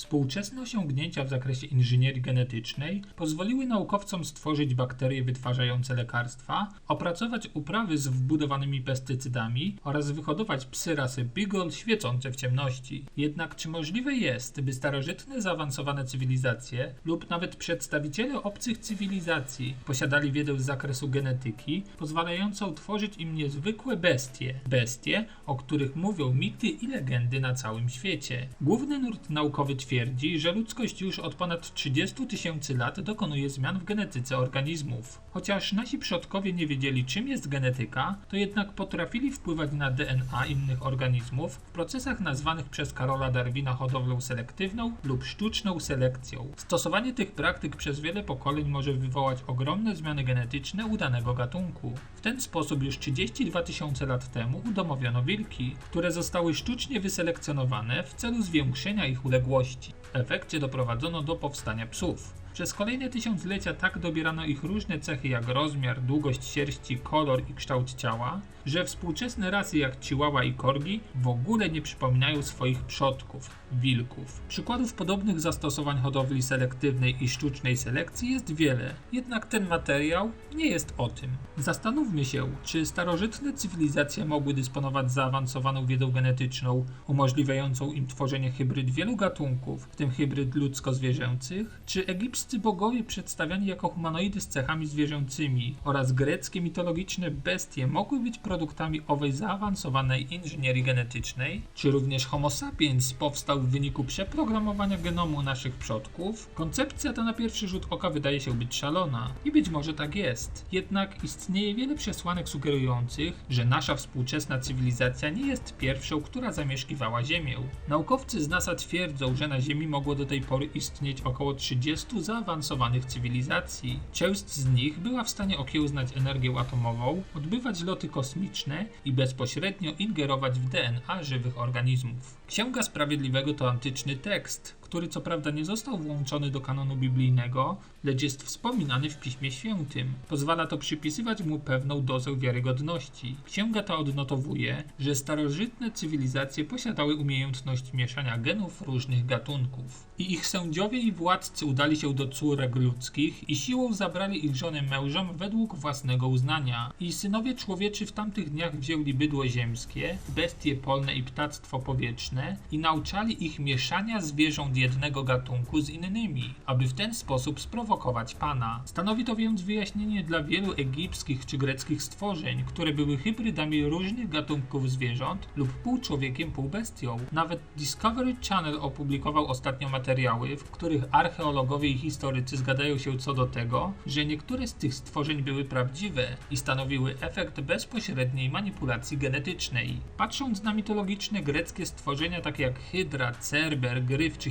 Współczesne osiągnięcia w zakresie inżynierii genetycznej pozwoliły naukowcom stworzyć bakterie wytwarzające lekarstwa, opracować uprawy z wbudowanymi pestycydami oraz wyhodować psy rasy Beagle świecące w ciemności. Jednak czy możliwe jest, by starożytne zaawansowane cywilizacje lub nawet przedstawiciele obcych cywilizacji posiadali wiedzę z zakresu genetyki, pozwalającą tworzyć im niezwykłe bestie, bestie, o których mówią mity i legendy na całym świecie. Główny nurt naukowy twierdzi, że ludzkość już od ponad 30 tysięcy lat dokonuje zmian w genetyce organizmów. Chociaż nasi przodkowie nie wiedzieli, czym jest genetyka, to jednak potrafili wpływać na DNA innych organizmów w procesach nazwanych przez Karola Darwina hodowlą selektywną lub sztuczną selekcją. Stosowanie tych praktyk przez wiele pokoleń może wywołać ogromne zmiany genetyczne u danego gatunku. W ten sposób już 32 tysiące lat temu udomowiono wilki, które zostały sztucznie wyselekcjonowane w celu zwiększenia ich uległości. W efekcie doprowadzono do powstania psów. Przez kolejne tysiąclecia tak dobierano ich różne cechy jak rozmiar, długość sierści, kolor i kształt ciała, że współczesne rasy jak Chihuahua i Corgi w ogóle nie przypominają swoich przodków, wilków. Przykładów podobnych zastosowań hodowli selektywnej i sztucznej selekcji jest wiele, jednak ten materiał nie jest o tym. Zastanówmy się, czy starożytne cywilizacje mogły dysponować zaawansowaną wiedzą genetyczną, umożliwiającą im tworzenie hybryd wielu gatunków, w tym hybryd ludzko-zwierzęcych, czy egipscy bogowie przedstawiani jako humanoidy z cechami zwierzęcymi oraz greckie mitologiczne bestie mogły być produktami owej zaawansowanej inżynierii genetycznej, czy również Homo sapiens powstał w wyniku przeprogramowania genomu naszych przodków, koncepcja ta na pierwszy rzut oka wydaje się być szalona. I być może tak jest. Jednak istnieje wiele przesłanek sugerujących, że nasza współczesna cywilizacja nie jest pierwszą, która zamieszkiwała Ziemię. Naukowcy z NASA twierdzą, że na Ziemi mogło do tej pory istnieć około 30 zaawansowanych cywilizacji. Część z nich była w stanie okiełznać energię atomową, odbywać loty kosmiczne i bezpośrednio ingerować w DNA żywych organizmów. Księga Sprawiedliwego to antyczny tekst, który co prawda nie został włączony do kanonu biblijnego, lecz jest wspominany w Piśmie Świętym. Pozwala to przypisywać mu pewną dozę wiarygodności. Księga ta odnotowuje, że starożytne cywilizacje posiadały umiejętność mieszania genów różnych gatunków. I ich sędziowie i władcy udali się do córek ludzkich i siłą zabrali ich żony mężom według własnego uznania. I synowie człowieczy w tamtych dniach wzięli bydło ziemskie, bestie polne i ptactwo powietrzne i nauczali ich mieszania zwierząt jednego gatunku z innymi, aby w ten sposób sprowokować Pana. Stanowi to więc wyjaśnienie dla wielu egipskich czy greckich stworzeń, które były hybrydami różnych gatunków zwierząt lub pół człowiekiem, pół bestią. Nawet Discovery Channel opublikował ostatnio materiały, w których archeologowie i historycy zgadzają się co do tego, że niektóre z tych stworzeń były prawdziwe i stanowiły efekt bezpośredniej manipulacji genetycznej. Patrząc na mitologiczne greckie stworzenia takie jak Hydra, Cerber, Gryf czy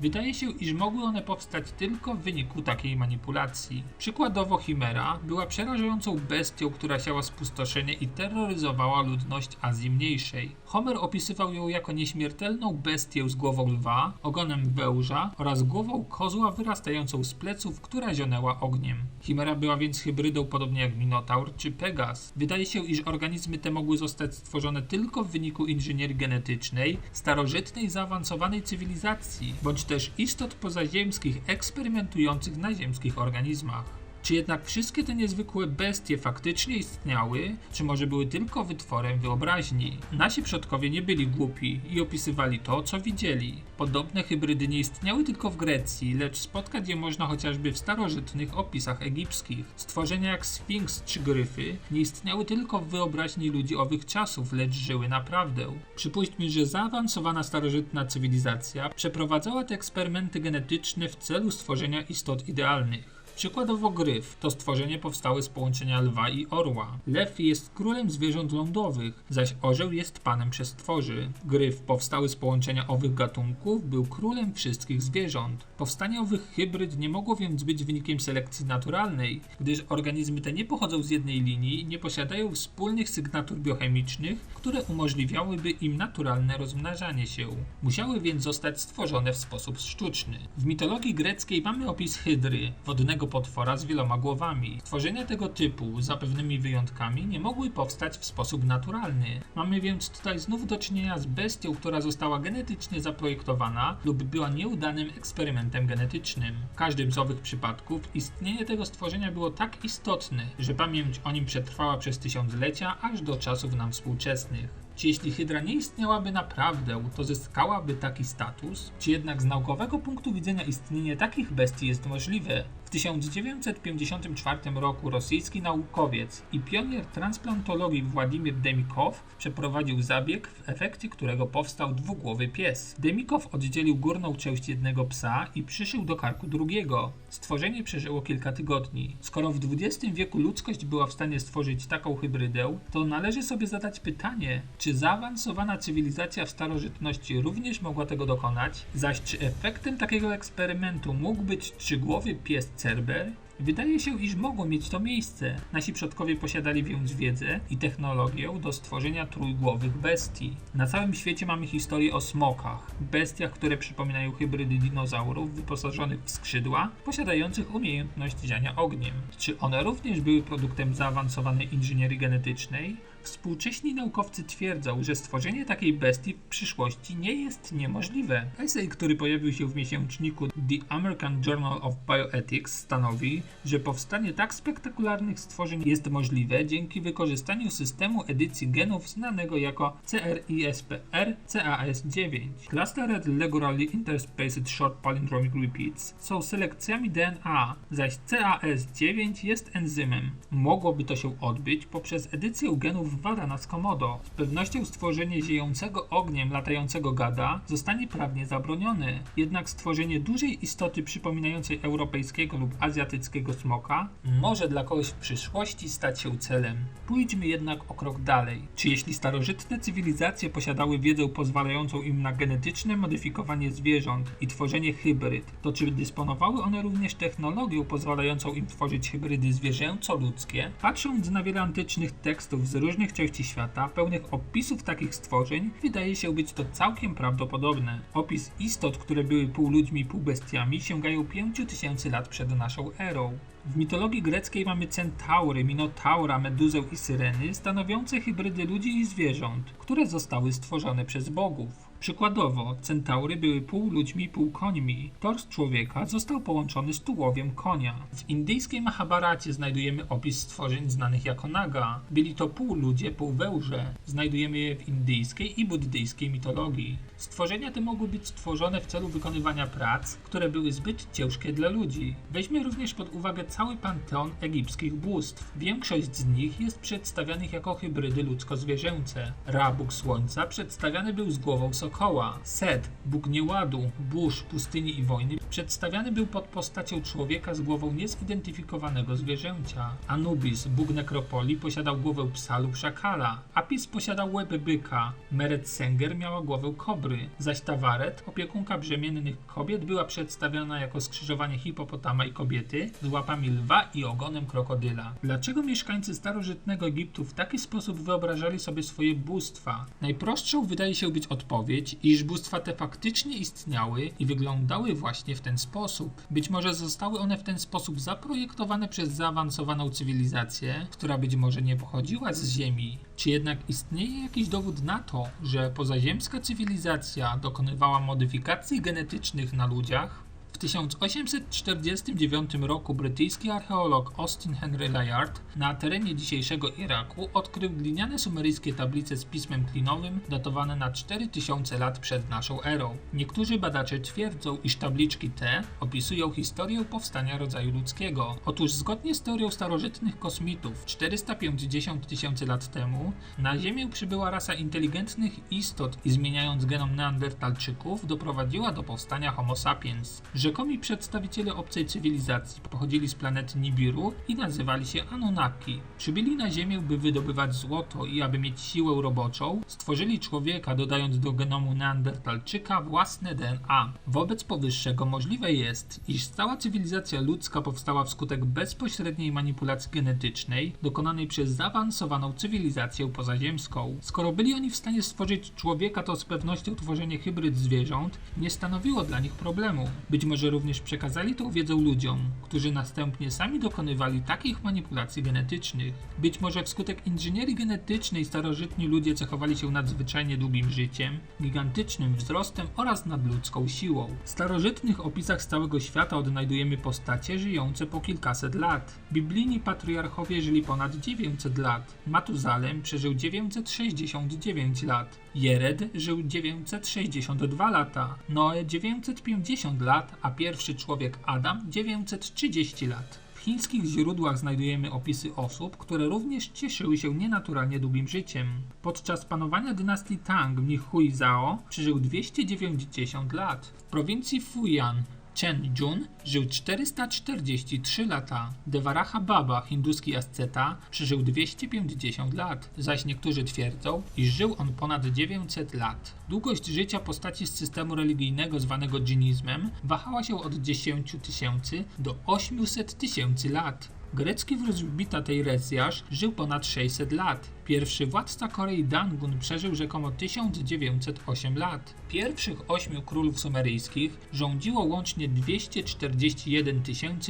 Wydaje się, iż mogły one powstać tylko w wyniku takiej manipulacji. Przykładowo Chimera była przerażającą bestią, która siała spustoszenie i terroryzowała ludność Azji Mniejszej. Homer opisywał ją jako nieśmiertelną bestię z głową lwa, ogonem węża oraz głową kozła wyrastającą z pleców, która zionęła ogniem. Chimera była więc hybrydą podobnie jak Minotaur czy Pegas. Wydaje się, iż organizmy te mogły zostać stworzone tylko w wyniku inżynierii genetycznej, starożytnej, zaawansowanej cywilizacji, bądź też istot pozaziemskich eksperymentujących na ziemskich organizmach. Czy jednak wszystkie te niezwykłe bestie faktycznie istniały, czy może były tylko wytworem wyobraźni? Nasi przodkowie nie byli głupi i opisywali to, co widzieli. Podobne hybrydy nie istniały tylko w Grecji, lecz spotkać je można chociażby w starożytnych opisach egipskich. Stworzenia jak Sfinks czy Gryfy nie istniały tylko w wyobraźni ludzi owych czasów, lecz żyły naprawdę. Przypuśćmy, że zaawansowana starożytna cywilizacja przeprowadzała te eksperymenty genetyczne w celu stworzenia istot idealnych. Przykładowo gryf to stworzenie powstałe z połączenia lwa i orła. Lew jest królem zwierząt lądowych, zaś orzeł jest panem przestworzy. Gryf powstały z połączenia owych gatunków był królem wszystkich zwierząt. Powstanie owych hybryd nie mogło więc być wynikiem selekcji naturalnej, gdyż organizmy te nie pochodzą z jednej linii i nie posiadają wspólnych sygnatur biochemicznych, które umożliwiałyby im naturalne rozmnażanie się. Musiały więc zostać stworzone w sposób sztuczny. W mitologii greckiej mamy opis hydry, wodnego potwora z wieloma głowami. Stworzenia tego typu, za pewnymi wyjątkami, nie mogły powstać w sposób naturalny. Mamy więc tutaj znów do czynienia z bestią, która została genetycznie zaprojektowana lub była nieudanym eksperymentem genetycznym. W każdym z owych przypadków istnienie tego stworzenia było tak istotne, że pamięć o nim przetrwała przez tysiąclecia aż do czasów nam współczesnych. Czy jeśli Hydra nie istniałaby naprawdę, to zyskałaby taki status? Czy jednak z naukowego punktu widzenia istnienie takich bestii jest możliwe? W 1954 roku rosyjski naukowiec i pionier transplantologii Władimir Demikow przeprowadził zabieg, w efekcie którego powstał dwugłowy pies. Demikow oddzielił górną część jednego psa i przyszył do karku drugiego. Stworzenie przeżyło kilka tygodni. Skoro w XX wieku ludzkość była w stanie stworzyć taką hybrydę, to należy sobie zadać pytanie, czy zaawansowana cywilizacja w starożytności również mogła tego dokonać? Zaś czy efektem takiego eksperymentu mógł być trzygłowy pies Cerber? Wydaje się, iż mogło mieć to miejsce. Nasi przodkowie posiadali więc wiedzę i technologię do stworzenia trójgłowych bestii. Na całym świecie mamy historię o smokach, bestiach, które przypominają hybrydy dinozaurów wyposażonych w skrzydła, posiadających umiejętność ziania ogniem. Czy one również były produktem zaawansowanej inżynierii genetycznej? Współcześni naukowcy twierdzą, że stworzenie takiej bestii w przyszłości nie jest niemożliwe. Essay, który pojawił się w miesięczniku The American Journal of Bioethics stanowi, że powstanie tak spektakularnych stworzeń jest możliwe dzięki wykorzystaniu systemu edycji genów znanego jako CRISPR CAS9. Clustered Regularly Interspaced Short Palindromic Repeats są selekcjami DNA, zaś CAS9 jest enzymem. Mogłoby to się odbyć poprzez edycję genów Varana z Komodo. Z pewnością stworzenie ziejącego ogniem latającego gada zostanie prawnie zabronione, jednak stworzenie dużej istoty przypominającej europejskiego lub azjatyckiego smoka może dla kogoś w przyszłości stać się celem. Pójdźmy jednak o krok dalej. Czy jeśli starożytne cywilizacje posiadały wiedzę pozwalającą im na genetyczne modyfikowanie zwierząt i tworzenie hybryd, to czy dysponowały one również technologią pozwalającą im tworzyć hybrydy zwierzęco-ludzkie? Patrząc na wiele antycznych tekstów z różnych części świata, pełnych opisów takich stworzeń, wydaje się być to całkiem prawdopodobne. Opis istot, które były pół ludźmi, pół bestiami, sięgają 5000 lat przed naszą erą. W mitologii greckiej mamy centaury, minotaura, meduzę i syreny, stanowiące hybrydy ludzi i zwierząt, które zostały stworzone przez bogów. Przykładowo, centaury były pół ludźmi, pół końmi. Tors człowieka został połączony z tułowiem konia. W indyjskiej Mahabharacie znajdujemy opis stworzeń znanych jako naga. Byli to pół ludzie, pół wełże. Znajdujemy je w indyjskiej i buddyjskiej mitologii. Stworzenia te mogły być stworzone w celu wykonywania prac, które były zbyt ciężkie dla ludzi. Weźmy również pod uwagę cały panteon egipskich bóstw. Większość z nich jest przedstawianych jako hybrydy ludzko-zwierzęce. Ra, bóg słońca, przedstawiany był z głową sokoła. Set, bóg nieładu, burz, pustyni i wojny, przedstawiany był pod postacią człowieka z głową niezidentyfikowanego zwierzęcia. Anubis, bóg nekropolii, posiadał głowę psa lub szakala. Apis posiadał łeb byka. Meret Senger miała głowę kobry. Zaś Tawaret, opiekunka brzemiennych kobiet, była przedstawiona jako skrzyżowanie hipopotama i kobiety z łapami lwa i ogonem krokodyla. Dlaczego mieszkańcy starożytnego Egiptu w taki sposób wyobrażali sobie swoje bóstwa? Najprostszą wydaje się być odpowiedź, iż bóstwa te faktycznie istniały i wyglądały właśnie w ten sposób. Być może zostały one w ten sposób zaprojektowane przez zaawansowaną cywilizację, która być może nie pochodziła z Ziemi. Czy jednak istnieje jakiś dowód na to, że pozaziemska cywilizacja dokonywała modyfikacji genetycznych na ludziach? W 1849 roku brytyjski archeolog Austin Henry Layard na terenie dzisiejszego Iraku odkrył gliniane sumeryjskie tablice z pismem klinowym datowane na 4000 lat przed naszą erą. Niektórzy badacze twierdzą, iż tabliczki te opisują historię powstania rodzaju ludzkiego. Otóż zgodnie z teorią starożytnych kosmitów 450 tysięcy lat temu na Ziemię przybyła rasa inteligentnych istot i zmieniając genom neandertalczyków doprowadziła do powstania Homo sapiens. Rzekomi przedstawiciele obcej cywilizacji pochodzili z planety Nibiru i nazywali się Anunnaki. Przybyli na Ziemię, by wydobywać złoto i aby mieć siłę roboczą, stworzyli człowieka, dodając do genomu Neandertalczyka własne DNA. Wobec powyższego możliwe jest, iż cała cywilizacja ludzka powstała wskutek bezpośredniej manipulacji genetycznej dokonanej przez zaawansowaną cywilizację pozaziemską. Skoro byli oni w stanie stworzyć człowieka, to z pewnością tworzenie hybryd zwierząt nie stanowiło dla nich problemu. Być może może również przekazali tą wiedzę ludziom, którzy następnie sami dokonywali takich manipulacji genetycznych. Być może wskutek inżynierii genetycznej starożytni ludzie cechowali się nadzwyczajnie długim życiem, gigantycznym wzrostem oraz nadludzką siłą. W starożytnych opisach z całego świata odnajdujemy postacie żyjące po kilkaset lat. Biblijni patriarchowie żyli ponad 900 lat. Matuzalem przeżył 969 lat. Jered żył 962 lata, Noe 950 lat, a pierwszy człowiek Adam 930 lat. W chińskich źródłach znajdujemy opisy osób, które również cieszyły się nienaturalnie długim życiem. Podczas panowania dynastii Tang mnich Huizao przeżył 290 lat. W prowincji Fujian Chen Jun żył 443 lata. Devaraha Baba, hinduski asceta, przeżył 250 lat, zaś niektórzy twierdzą, iż żył on ponad 900 lat. Długość życia postaci z systemu religijnego zwanego dżinizmem wahała się od 10 tysięcy do 800 tysięcy lat. Grecki wróżbita Teirezjasz żył ponad 600 lat. Pierwszy władca Korei Dangun przeżył rzekomo 1908 lat. Pierwszych ośmiu królów sumeryjskich rządziło łącznie 241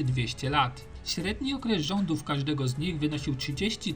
200 lat. Średni okres rządów każdego z nich wynosił 30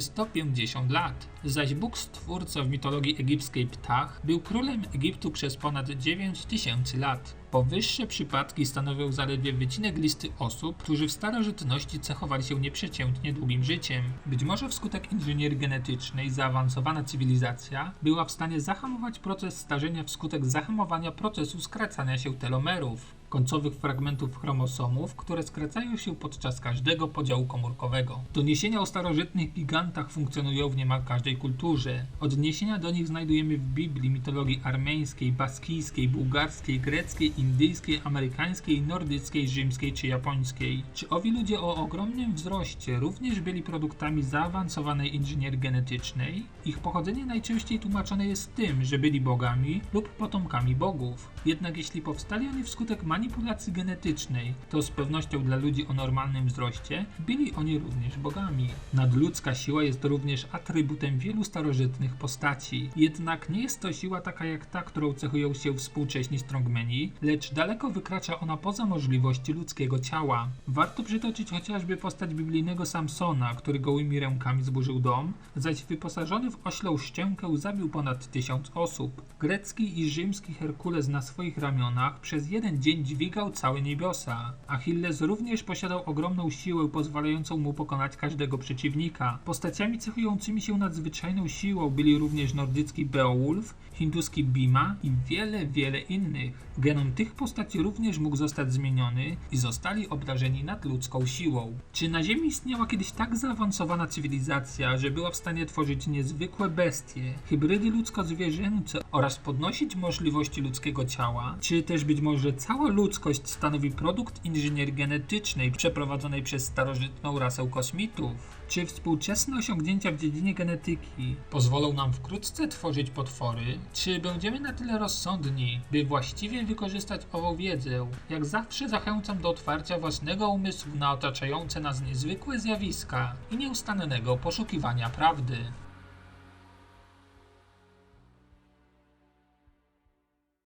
150 lat, zaś Bóg Stwórca w mitologii egipskiej Ptah był królem Egiptu przez ponad 9 tysięcy lat. Powyższe przypadki stanowią zaledwie wycinek listy osób, którzy w starożytności cechowali się nieprzeciętnie długim życiem. Być może wskutek inżynierii genetycznej zaawansowana cywilizacja była w stanie zahamować proces starzenia wskutek zahamowania procesu skracania się telomerów końcowych fragmentów chromosomów, które skracają się podczas każdego podziału komórkowego. Doniesienia o starożytnych gigantach funkcjonują w niemal każdej kulturze. Odniesienia do nich znajdujemy w Biblii, mitologii armeńskiej, baskijskiej, bułgarskiej, greckiej, indyjskiej, amerykańskiej, nordyckiej, rzymskiej czy japońskiej. Czy owi ludzie o ogromnym wzroście również byli produktami zaawansowanej inżynierii genetycznej? Ich pochodzenie najczęściej tłumaczone jest tym, że byli bogami lub potomkami bogów. Jednak jeśli powstali oni wskutek manipulacji genetycznej, to z pewnością dla ludzi o normalnym wzroście byli oni również bogami. Nadludzka siła jest również atrybutem wielu starożytnych postaci. Jednak nie jest to siła taka jak ta, którą cechują się współcześni strongmeni, lecz daleko wykracza ona poza możliwości ludzkiego ciała. Warto przytoczyć chociażby postać biblijnego Samsona, który gołymi rękami zburzył dom, zaś wyposażony w oślą szczękę zabił ponad tysiąc osób. Grecki i rzymski Herkules na swoich ramionach przez jeden dzień dźwigał całe niebiosa. Achilles również posiadał ogromną siłę pozwalającą mu pokonać każdego przeciwnika. Postaciami cechującymi się nadzwyczajną siłą byli również nordycki Beowulf, hinduski Bima i wiele, wiele innych. Genom tych postaci również mógł zostać zmieniony i zostali obdarzeni nadludzką siłą. Czy na Ziemi istniała kiedyś tak zaawansowana cywilizacja, że była w stanie tworzyć niezwykłe bestie, hybrydy ludzko-zwierzęce oraz podnosić możliwości ludzkiego ciała? Czy też być może cała ludzkość stanowi produkt inżynierii genetycznej przeprowadzonej przez starożytną rasę kosmitów? Czy współczesne osiągnięcia w dziedzinie genetyki pozwolą nam wkrótce tworzyć potwory? Czy będziemy na tyle rozsądni, by właściwie wykorzystać ową wiedzę? Jak zawsze zachęcam do otwarcia własnego umysłu na otaczające nas niezwykłe zjawiska i nieustannego poszukiwania prawdy.